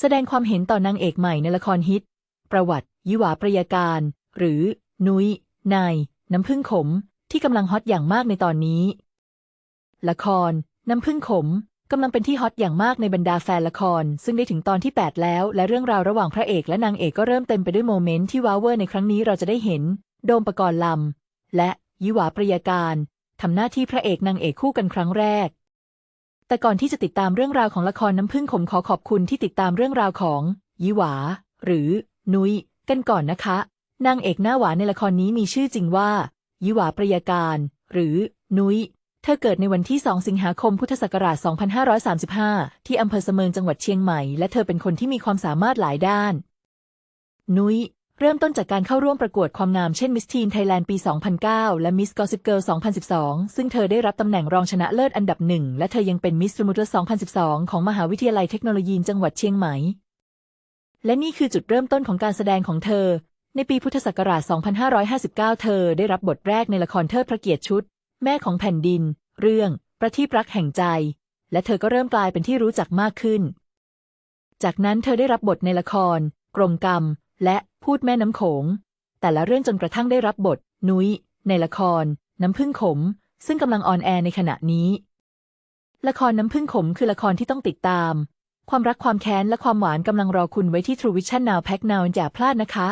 แสดงความเห็นต่อนางเอกใหม่ในละครฮิต ประวัติ ยิวาประยาการ หรือ นุย้ยนาย น้ำพึ่งขม ที่กำลังฮอตอย่างมากในตอนนี้ ละคร น้ำพึ่งขมกำลังเป็นที่ฮอตอย่างมากในบรรดาแฟนละคร ซึ่งได้ถึงตอนที่ 8 แล้ว และเรื่องราวระหว่างพระเอกและนางเอกก็เริ่มเต็มไปด้วยโมเมนต์ที่ว้าวเวอร์ในครั้งนี้เราจะได้เห็น โดมปกรณ์ลำและยิวาประยาการทำหน้าที่พระเอกนางเอกคู่กันครั้งแรก แต่ก่อนที่จะติดตามเรื่องราวของละครน้ำพึ่งขมขอขอบคุณที่ติดตามเรื่องราวของยิหวา หรือ นุย้ยกันก่อนนะคะ นางเอกหน้าหวานในละครนี้มีชื่อจริงว่ายิหวาประยาการ หรือ นุย้ยเธอเกิดในวันที่ 2 สิงหาคมพุทธศักราช 2535 ที่อำเภอเสมิงจังหวัดเชียงใหม่ และเธอเป็นคนที่มีความสามารถหลายด้าน นุย้ย เริ่มต้นจากการเข้าร่วมประกวดความงามเช่น Miss Teen Thailand ปี 2009 และ Miss Gossip Girl 2012 ซึ่งเธอได้รับตำแหน่งรองชนะเลิศอันดับหนึ่ง และเธอยังเป็น Miss Promoter 2012 ของมหาวิทยาลัยเทคโนโลยีจังหวัดเชียงใหม่ และนี่คือจุดเริ่มต้นของการแสดงของเธอ ในปีพุทธศักราช 2559 เธอได้รับบทแรกในละครเทิดพระเกียรติชุด แม่ของแผ่นดิน เรื่อง ประทีปรักแห่งใจ และเธอก็เริ่มกลายเป็นที่รู้จักมากขึ้น จากนั้นเธอได้รับบทในละคร กรงกรรม และพูดแม่น้ำโขง แต่ละเรื่องจนกระทั่งได้รับบท นุย้ย ในละคร น้ำพึ่งขม ซึ่งกำลังออนแอร์ในขณะนี้ ละครน้ำพึ่งขมคือละครที่ต้องติดตาม ความรักความแค้นและความหวานกำลังรอคุณไว้ที่ True Vision Now Pack Now อย่าพลาดนะคะ